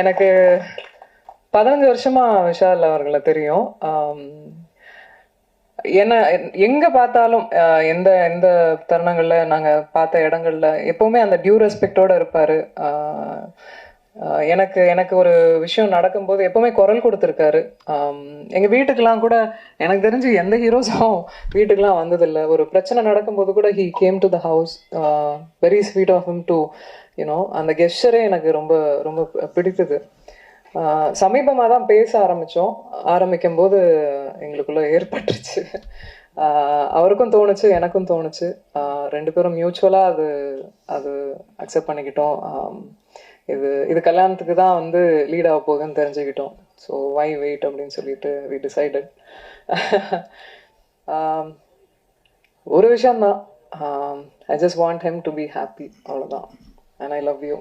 எனக்கு பதினஞ்சு வருஷமா விஷால் அவர்களை தெரியும். என்ன எங்க பார்த்தாலும் எந்த எந்த தருணங்கள்ல நாங்க பார்த்த இடங்கள்ல எப்பவுமே அந்த டியூ ரெஸ்பெக்டோட இருப்பாரு. எனக்கு எனக்கு ஒரு விஷயம் நடக்கும்போது எப்பவுமே குரல் கொடுத்துருக்காரு. எங்க வீட்டுக்கெல்லாம் கூட எனக்கு தெரிஞ்சு எந்த ஹீரோஸும் வீட்டுக்கெல்லாம் வந்ததில்லை. ஒரு பிரச்சனை நடக்கும்போது கூட he came to the house very sweet of him to you know அந்த கெஸ்டரே எனக்கு ரொம்ப ரொம்ப பிடித்தது. சமீபமாக தான் பேச ஆரம்பித்தோம் ஆரம்பிக்கும் போது எங்களுக்குள்ள ஏற்பட்டுருச்சு. அவருக்கும் தோணுச்சு எனக்கும் தோணுச்சு. ரெண்டு பேரும் மியூச்சுவலாக அது அது அக்செப்ட் பண்ணிக்கிட்டோம். இது இது கல்யாணத்துக்கு தான் வந்து லீட் ஆக போகுதுன்னு தெரிஞ்சுக்கிட்டோம். ஸோ வை வெயிட் அப்படின்னு சொல்லிட்டு வி டிசைடட் ஒரு விஷயம்தான். I just want him to be happy அவ்வளோதான் and I love you.